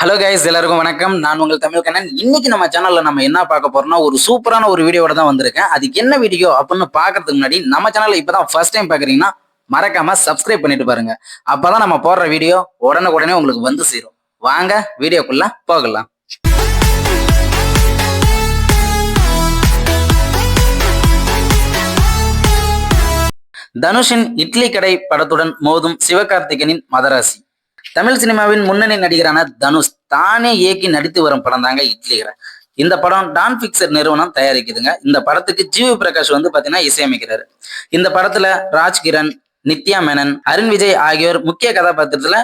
Hello guys எல்லாருக்கும் வணக்கம். நான் உங்கள் தமிழ் கண்ணன். இன்னைக்கு நம்ம சேனல்ல நம்ம என்ன பார்க்க போறோம்னா ஒரு சூப்பரான ஒரு வீடியோட தான் வந்திருக்கேன். அதுக்கு என்ன வீடியோ அப்படின்னு பார்க்கறதுக்கு முன்னாடி நம்ம சேனல்ல இப்பதான் ஃபர்ஸ்ட் டைம் பாக்குறீங்கன்னா மறக்காம சப்ஸ்கிரைப் பண்ணிட்டு பாருங்க. அப்பதான் நம்ம போடுற வீடியோ உடனே உடனே உங்களுக்கு வந்து சேரும். வாங்க வீடியோக்குள்ள போகலாம். தனுஷின் இட்லி கடை படத்துடன் மோதும் சிவகார்த்திகேயனின் மதராசி. தமிழ் சினிமாவின் முன்னணி நடிகரான தனுஷ் தானே இயக்கி நடித்து வரும் படம் தாங்க இட்லிகிற இந்த படம் டான் பிக்சர் நிறுவனம் தயாரிக்குதுங்க. இந்த படத்துக்கு ஜிவி பிரகாஷ் வந்து பாத்தீங்கன்னா இசையமைக்கிறாரு. இந்த படத்துல ராஜ்கிரண் நித்யா மேனன் அருண் விஜய் ஆகியோர் முக்கிய கதாபாத்திரத்துல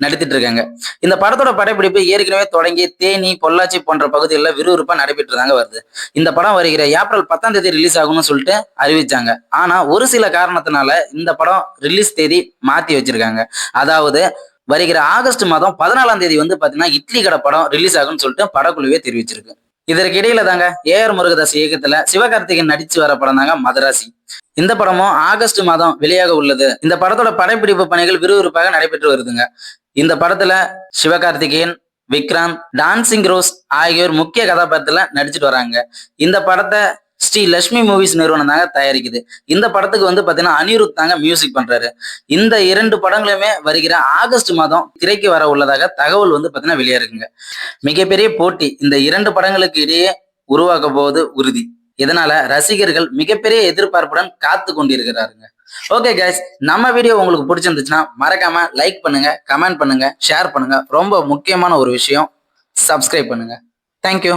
நடித்துட்டு இருக்காங்க. இந்த படத்தோட படப்பிடிப்பு ஏற்கனவே தொடங்கி தேனி பொள்ளாச்சி போன்ற பகுதிகளில் விறுவிறுப்பா நடைபெற்று தாங்க வருது. இந்த படம் வருகிற ஏப்ரல் பத்தாம் தேதி ரிலீஸ் ஆகும்னு சொல்லிட்டு அறிவிச்சாங்க. ஆனா ஒரு சில காரணத்தினால இந்த படம் ரிலீஸ் தேதி மாத்தி வச்சிருக்காங்க. அதாவது வருகிற ஆகஸ்ட் மாதம் பதினாலாம் தேதி வந்து பாத்தீங்கன்னா இட்லி கடை படம் ரிலீஸ் ஆகும்னு சொல்லிட்டு படக்குழுவே தெரிவிச்சிருக்கு. இதற்கு இடையில தாங்க ஏஆர் முருகதாஸ் இயக்கத்துல சிவகார்த்திகேயன் நடிச்சு வர படம் தாங்க மதராசி. இந்த படமும் ஆகஸ்ட் மாதம் வெளியாக உள்ளது. இந்த படத்தோட படப்பிடிப்பு பணிகள் விறுவிறுப்பாக நடைபெற்று வருதுங்க. இந்த படத்துல சிவகார்த்திகேயன் விக்ராந்த் டான்சிங் ரோஸ் ஆகியோர் முக்கிய கதாபாத்திரத்துல நடிச்சிட்டு வராங்க. இந்த படத்தை ஸ்ரீ லட்சுமி மூவிஸ் நிறுவனம் தாங்க தயாரிக்குது. இந்த படத்துக்கு வந்து பார்த்தீங்கன்னா அனிருத் தாங்க மியூசிக் பண்றாரு. இந்த இரண்டு படங்களுமே வருகிற ஆகஸ்ட் மாதம் திரைக்கு வர உள்ளதாக தகவல் வந்து பார்த்தீங்கன்னா வெளியே இருக்குங்க. மிகப்பெரிய போட்டி. இந்த இரண்டு படங்களுக்கு இடையே உருவாக்க போவது உறுதி. இதனால ரசிகர்கள் மிகப்பெரிய எதிர்பார்ப்புடன் காத்து கொண்டிருக்கிறாருங்க. ஓகே கைஸ் நம்ம வீடியோ உங்களுக்கு பிடிச்சிருந்துச்சுன்னா மறக்காம லைக் பண்ணுங்க கமெண்ட் பண்ணுங்க ஷேர் பண்ணுங்க. ரொம்ப முக்கியமான ஒரு விஷயம் சப்ஸ்கிரைப் பண்ணுங்க. தேங்க்யூ